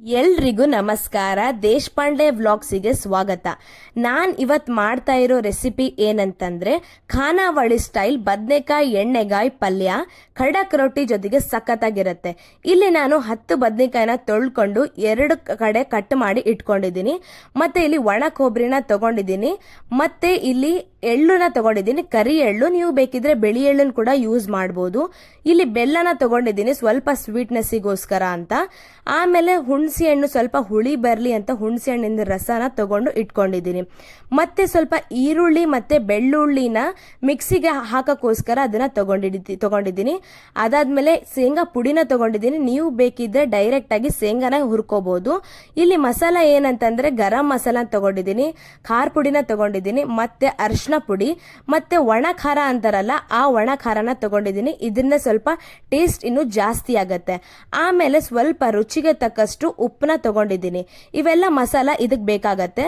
ಎಲ್ರಿಗೂ ನಮಸ್ಕಾರ. ದೇಶಪಾಂಡೆ ವ್ಲಾಗ್ಸಿಗೆ ಸ್ವಾಗತ. ನಾನು ಇವತ್ತು ಮಾಡ್ತಾ ಇರೋ ರೆಸಿಪಿ ಏನಂತಂದ್ರೆ, ಖಾನಾವಳಿ ಸ್ಟೈಲ್ ಬದನೆಕಾಯಿ ಎಣ್ಣೆಗಾಯಿ ಪಲ್ಯ ಖಡಕ್ ರೊಟ್ಟಿ ಜೊತೆಗೆ ಸಖತ್ತಾಗಿರುತ್ತೆ. ಇಲ್ಲಿ ನಾನು ಹತ್ತು ಬದನೆಕಾಯಿನ ತೊಳ್ಕೊಂಡು ಎರಡು ಕಡೆ ಕಟ್ ಮಾಡಿ ಇಟ್ಕೊಂಡಿದ್ದೀನಿ. ಮತ್ತೆ ಇಲ್ಲಿ ಒಣ ಕೊಬ್ಬರಿನ ತಗೊಂಡಿದ್ದೀನಿ. ಮತ್ತೆ ಇಲ್ಲಿ ಎಳ್ಳನ್ನ ತಗೊಂಡಿದ್ದೀನಿ. ಕರಿ ಎಳ್ಳು ನೀವು ಬೇಕಿದ್ರೆ ಬಿಳಿ ಎಳ್ಳನ್ನು ಕೂಡ ಯೂಸ್ ಮಾಡ್ಬೋದು. ಇಲ್ಲಿ ಬೆಲ್ಲನ ತಗೊಂಡಿದ್ದೀನಿ ಸ್ವಲ್ಪ ಸ್ವೀಟ್ನೆಸ್ಸಿಗೋಸ್ಕರ ಅಂತ. ಆಮೇಲೆ ಹುಣಸೆ ಹಣ್ಣು ಸ್ವಲ್ಪ ಹುಳಿ ಬರಲಿ ಅಂತ ಹುಣಸೆ ಹಣ್ಣಿನ ರಸನ ತಗೊಂಡು ಇಟ್ಕೊಂಡಿದ್ದೀನಿ. ಮತ್ತೆ ಸ್ವಲ್ಪ ಈರುಳ್ಳಿ ಮತ್ತೆ ಬೆಳ್ಳುಳ್ಳಿನ ಮಿಕ್ಸಿಗೆ ಹಾಕೋಕ್ಕೋಸ್ಕರ ಅದನ್ನ ತಗೊಂಡಿದ್ದಿ, ತಗೊಂಡಿದ್ದೀನಿ. ಅದಾದಮೇಲೆ ಶೇಂಗಾ ಪುಡಿನ ತಗೊಂಡಿದ್ದೀನಿ. ನೀವು ಬೇಕಿದ್ರೆ ಡೈರೆಕ್ಟಾಗಿ ಶೇಂಗಾನ ಹುರ್ಕೋಬಹುದು ಇಲ್ಲಿ ಮಸಾಲ ಏನಂತಂದ್ರೆ ಗರಂ ಮಸಾಲ ತಗೊಂಡಿದ್ದೀನಿ. ಖಾರ ಪುಡಿನ ತಗೊಂಡಿದ್ದೀನಿ. ಮತ್ತೆ ಅರಿಶಿನ ಪುಡಿ ಮತ್ತೆ ಒಣ ಖಾರ ಅಂತಾರಲ್ಲ, ಆ ಒಣ ಖಾರನ ತಗೊಂಡಿದ್ದೀನಿ. ಇದನ್ನ ಸ್ವಲ್ಪ ಟೇಸ್ಟ್ ಇನ್ನು ಜಾಸ್ತಿ ಆಗುತ್ತೆ. ಆಮೇಲೆ ಸ್ವಲ್ಪ ರುಚಿಗೆ ತಕ್ಕಷ್ಟು ಉಪ್ಪನ್ನ ತಗೊಂಡಿದ್ದೀನಿ. ಇವೆಲ್ಲ ಮಸಾಲ ಇದಕ್ಕೆ ಬೇಕಾಗತ್ತೆ.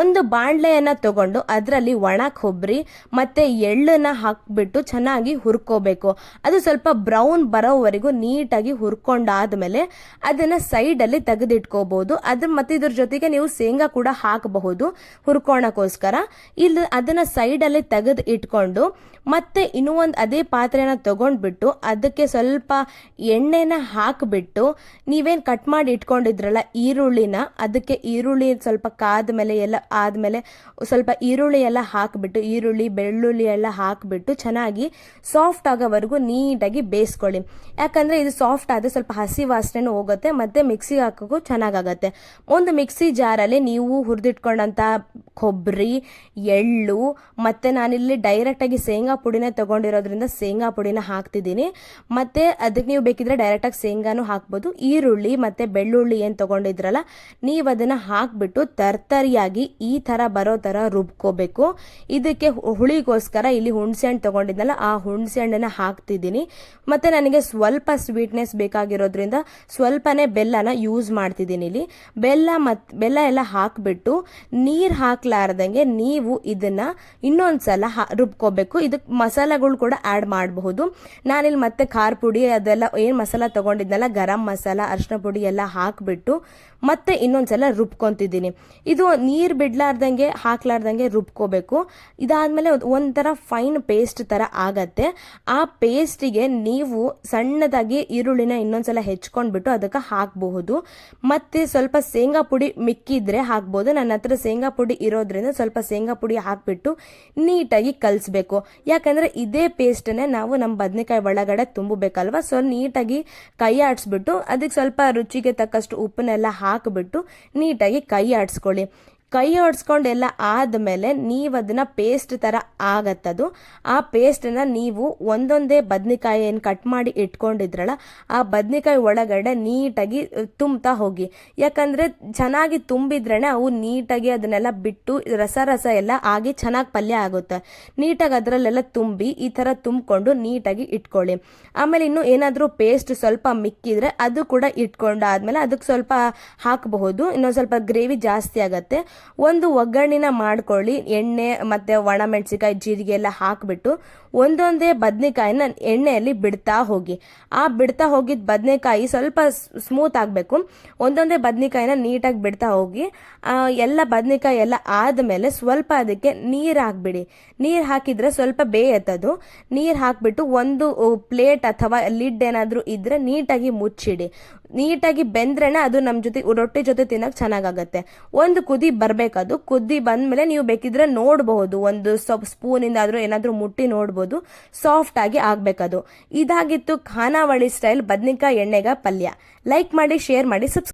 ಒಂದು ಬಾಣಲೆಯನ್ನು ತಗೊಂಡು ಅದರಲ್ಲಿ ಒಣ ಕೊಬ್ಬರಿ ಮತ್ತೆ ಎಳ್ಳನ್ನ ಹಾಕಿಬಿಟ್ಟು ಚೆನ್ನಾಗಿ ಹುರ್ಕೋಬೇಕು. ಅದು ಸ್ವಲ್ಪ ಬ್ರೌನ್ ಬರೋವರೆಗೂ ನೀಟಾಗಿ ಹುರ್ಕೊಂಡಾದ್ಮೇಲೆ ಅದನ್ನ ಸೈಡ್ ಅಲ್ಲಿ ತೆಗೆದಿಟ್ಕೋಬಹುದು ಅದ್ರ ಮತ್ತೆ ಇದ್ರ ಜೊತೆಗೆ ನೀವು ಶೇಂಗಾ ಕೂಡ ಹಾಕಬಹುದು ಹುರ್ಕೋಣಕ್ಕೋಸ್ಕರ ಇಲ್ಲಿ ಅದನ್ನ ಸೈಡ್ ಅಲ್ಲಿ ತೆಗೆದು ಇಟ್ಕೊಂಡು ಮತ್ತೆ ಇನ್ನೂ ಒಂದು ಅದೇ ಪಾತ್ರೆನ ತಗೊಂಡ್ಬಿಟ್ಟು ಅದಕ್ಕೆ ಸ್ವಲ್ಪ ಎಣ್ಣೆನ ಹಾಕಿಬಿಟ್ಟು ನೀವೇನು ಕಟ್ ಮಾಡಿ ಇಟ್ಕೊಂಡಿದ್ರಲ್ಲ ಈರುಳ್ಳಿನ, ಅದಕ್ಕೆ ಈರುಳ್ಳಿ ಸ್ವಲ್ಪ ಕಾದ್ಮೇಲೆ ಎಲ್ಲ ಆದಮೇಲೆ ಸ್ವಲ್ಪ ಈರುಳ್ಳಿ ಎಲ್ಲ ಹಾಕಿಬಿಟ್ಟು, ಈರುಳ್ಳಿ, ಬೆಳ್ಳುಳ್ಳಿ ಎಲ್ಲ ಹಾಕಿಬಿಟ್ಟು ಚೆನ್ನಾಗಿ ಸಾಫ್ಟ್ ಆಗೋವರೆಗೂ ನೀಟಾಗಿ ಬೇಯಿಸ್ಕೊಳ್ಳಿ. ಯಾಕಂದರೆ ಇದು ಸಾಫ್ಟ್ ಆದರೆ ಸ್ವಲ್ಪ ಹಸಿ ವಾಸನೆನೂ ಹೋಗುತ್ತೆ, ಮತ್ತು ಮಿಕ್ಸಿಗೆ ಹಾಕೋಕ್ಕೂ ಚೆನ್ನಾಗಾಗತ್ತೆ. ಒಂದು ಮಿಕ್ಸಿ ಜಾರಲ್ಲಿ ನೀವು ಹುರಿದಿಟ್ಕೊಂಡಂಥ ಕೊಬ್ಬರಿ ಎಳ್ಳು ಮತ್ತು ನಾನಿಲ್ಲಿ ಡೈರೆಕ್ಟಾಗಿ ಶೇಂಗಾ ಪುಡಿನ ತೊಗೊಂಡಿರೋದ್ರಿಂದ ಶೇಂಗಾ ಪುಡಿನ ಹಾಕ್ತಿದ್ದೀನಿ. ಮತ್ತು ಅದಕ್ಕೆ ನೀವು ಬೇಕಿದ್ರೆ ಡೈರೆಕ್ಟಾಗಿ ಶೇಂಗಾನು ಹಾಕ್ಬೋದು. ಈರುಳ್ಳಿ ಮತ್ತು ಬೆಳ್ಳುಳ್ಳಿ ಏನು ತೊಗೊಂಡಿದ್ರಲ್ಲ, ನೀವು ಅದನ್ನು ಹಾಕಿಬಿಟ್ಟು ತರ್ತರಿಯಾಗಿ ಈ ಥರ ಬರೋ ಥರ ರುಬ್ಕೋಬೇಕು. ಇದಕ್ಕೆ ಹುಳಿಗೋಸ್ಕರ ಇಲ್ಲಿ ಹುಣಸೆ ಹಣ್ಣು ತೊಗೊಂಡಿದ್ನಲ್ಲ, ಆ ಹುಣಸೆ ಹಣ್ಣನ್ನು ಹಾಕ್ತಿದ್ದೀನಿ. ಮತ್ತು ನನಗೆ ಸ್ವಲ್ಪ ಸ್ವೀಟ್ನೆಸ್ ಬೇಕಾಗಿರೋದ್ರಿಂದ ಸ್ವಲ್ಪನೇ ಬೆಲ್ಲನ ಯೂಸ್ ಮಾಡ್ತಿದ್ದೀನಿ ಇಲ್ಲಿ. ಬೆಲ್ಲ ಮತ್ತು ಬೆಲ್ಲ ಎಲ್ಲ ಹಾಕಿಬಿಟ್ಟು ನೀರು ಹಾಕ್ಲಾರ್ದಂಗೆ ನೀವು ಇದನ್ನು ಇನ್ನೊಂದು ಸಲ ಹಾ, ರುಬ್ಕೋಬೇಕು. ಇದಕ್ಕೆ ಮಸಾಲೆಗಳು ಕೂಡ ಆ್ಯಡ್ ಮಾಡಬಹುದು. ನಾನಿಲ್ಲಿ ಮತ್ತೆ ಖಾರ ಪುಡಿ ಅದೆಲ್ಲ ಏನು ಮಸಾಲ ತೊಗೊಂಡಿದ್ನಲ್ಲ, ಗರಂ ಮಸಾಲ ಅರಿಶಿನ ಪುಡಿ ಎಲ್ಲ ಹಾಕಿಬಿಟ್ಟು ಮತ್ತೆ ಇನ್ನೊಂದ್ಸಲ ರುಬ್ಕೊತಿದ್ದೀನಿ. ಇದು ನೀರು ಬಿಡ್ಲಾರ್ದಂಗೆ, ಹಾಕ್ಲಾರ್ದಂಗೆ ರುಬ್ಕೋಬೇಕು. ಇದಾದಮೇಲೆ ಒಂಥರ ಫೈನ್ ಪೇಸ್ಟ್ ಥರ ಆಗತ್ತೆ. ಆ ಪೇಸ್ಟಿಗೆ ನೀವು ಸಣ್ಣದಾಗಿ ಈರುಳ್ಳಿನ ಇನ್ನೊಂದ್ಸಲ ಹೆಚ್ಕೊಂಡ್ಬಿಟ್ಟು ಅದಕ್ಕೆ ಹಾಕಬಹುದು. ಮತ್ತೆ ಸ್ವಲ್ಪ ಶೇಂಗಾ ಪುಡಿ ಮಿಕ್ಕಿದ್ರೆ ಹಾಕ್ಬೋದು. ನನ್ನ ಹತ್ರ ಶೇಂಗಾ ಪುಡಿ ಇರೋದ್ರಿಂದ ಸ್ವಲ್ಪ ಶೇಂಗಾ ಪುಡಿ ಹಾಕ್ಬಿಟ್ಟು ನೀಟಾಗಿ ಕಲಿಸ್ಬೇಕು. ಯಾಕಂದರೆ ಇದೇ ಪೇಸ್ಟನ್ನೇ ನಾವು ನಮ್ಮ ಬದನೆಕಾಯಿ ಒಳಗಡೆ ತುಂಬಬೇಕಲ್ವ? ಸೊ ನೀಟಾಗಿ ಕೈ ಆಡಿಸ್ಬಿಟ್ಟು, ಅದಕ್ಕೆ ಸ್ವಲ್ಪ ರುಚಿಗೆ ತಕ್ಕಷ್ಟು ಉಪ್ಪನ್ನೆಲ್ಲ ಹಾಕಿಬಿಟ್ಟು ನೀಟಾಗಿ ಕೈ ಆಡಿಸ್ಕೊಳ್ಳಿ. ಕೈ ಹೊಡ್ಸ್ಕೊಂಡೆಲ್ಲ ಆದಮೇಲೆ ನೀವು ಅದನ್ನು ಪೇಸ್ಟ್ ಥರ ಆಗತ್ತದು. ಆ ಪೇಸ್ಟನ್ನ ನೀವು ಒಂದೊಂದೇ ಬದ್ನಿಕಾಯಿ ಏನು ಕಟ್ ಮಾಡಿ ಇಟ್ಕೊಂಡಿದ್ರಲ್ಲ, ಆ ಬದ್ನಿಕಾಯಿ ಒಳಗಡೆ ನೀಟಾಗಿ ತುಂಬ್ತಾ ಹೋಗಿ. ಯಾಕಂದರೆ ಚೆನ್ನಾಗಿ ತುಂಬಿದ್ರೇ ಅವು ನೀಟಾಗಿ ಅದನ್ನೆಲ್ಲ ಬಿಟ್ಟು ರಸ ರಸ ಎಲ್ಲ ಆಗಿ ಚೆನ್ನಾಗಿ ಪಲ್ಯ ಆಗುತ್ತೆ. ನೀಟಾಗಿ ಅದರಲ್ಲೆಲ್ಲ ತುಂಬಿ ಈ ಥರ ತುಂಬಿಕೊಂಡು ನೀಟಾಗಿ ಇಟ್ಕೊಳ್ಳಿ. ಆಮೇಲೆ ಇನ್ನು ಏನಾದರೂ ಪೇಸ್ಟ್ ಸ್ವಲ್ಪ ಮಿಕ್ಕಿದ್ರೆ ಅದು ಕೂಡ ಇಟ್ಕೊಂಡಾದ್ಮೇಲೆ ಅದಕ್ಕೆ ಸ್ವಲ್ಪ ಹಾಕಬಹುದು. ಇನ್ನೊಂದು ಸ್ವಲ್ಪ ಗ್ರೇವಿ ಜಾಸ್ತಿ ಆಗತ್ತೆ. ಒಂದು ಒಗ್ಗರಣೆನ ಮಾಡ್ಕೊಳ್ಳಿ, ಎಣ್ಣೆ ಮತ್ತು ಒಣಮೆಣಸಿಕಾಯಿ ಜೀರಿಗೆ ಎಲ್ಲ ಹಾಕಿಬಿಟ್ಟು ಒಂದೊಂದೇ ಬದನೆಕಾಯಿನ ಎಣ್ಣೆಯಲ್ಲಿ ಬಿಡ್ತಾ ಹೋಗಿ. ಆ ಬಿಡ್ತಾ ಹೋಗಿದ್ದ ಬದನೆಕಾಯಿ ಸ್ವಲ್ಪ ಸ್ಮೂತ್ ಆಗಬೇಕು. ಒಂದೊಂದೇ ಬದನೆಕಾಯಿನ ನೀಟಾಗಿ ಬಿಡ್ತಾ ಹೋಗಿ. ಎಲ್ಲ ಬದನೆಕಾಯಿ ಎಲ್ಲ ಆದಮೇಲೆ ಸ್ವಲ್ಪ ಅದಕ್ಕೆ ನೀರು ಹಾಕ್ಬಿಡಿ. ನೀರು ಹಾಕಿದ್ರೆ ಸ್ವಲ್ಪ ಬೇಯತ್ತದು. ನೀರು ಹಾಕಿಬಿಟ್ಟು ಒಂದು ಪ್ಲೇಟ್ ಅಥವಾ ಲಿಡ್ ಏನಾದರೂ ಇದ್ದರೆ ನೀಟಾಗಿ ಮುಚ್ಚಿಡಿ. ನೀಟಾಗಿ ಬೆಂದ್ರೇನೆ ಅದು ನಮ್ಮ ಜೊತೆ, ರೊಟ್ಟಿ ಜೊತೆ ತಿನ್ನೋಕೆ ಚೆನ್ನಾಗಾಗತ್ತೆ. ಒಂದು ಕುದಿ ಬರಬೇಕದು ಕುದಿ ಬಂದಮೇಲೆ ನೀವು ಬೇಕಿದ್ರೆ ನೋಡಬಹುದು. ಒಂದು ಸ್ವಲ್ಪ ಸ್ಪೂನಿಂದ ಆದರೂ ಏನಾದರೂ ಮುಟ್ಟಿ ನೋಡ್ಬೋದು. ಸಾಫ್ಟ್ ಆಗಿ ಆಗಬೇಕದು ಇದಾಗಿತ್ತು ಖಾನಾವಳಿ ಸ್ಟೈಲ್ ಬದ್ನಿಕಾಯಿ ಎಣ್ಣೆಗ ಪಲ್ಯ. ಲೈಕ್ ಮಾಡಿ ಶೇರ್ ಮಾಡಿ ಸಬ್ಸ್ಕ್ರೈಬ್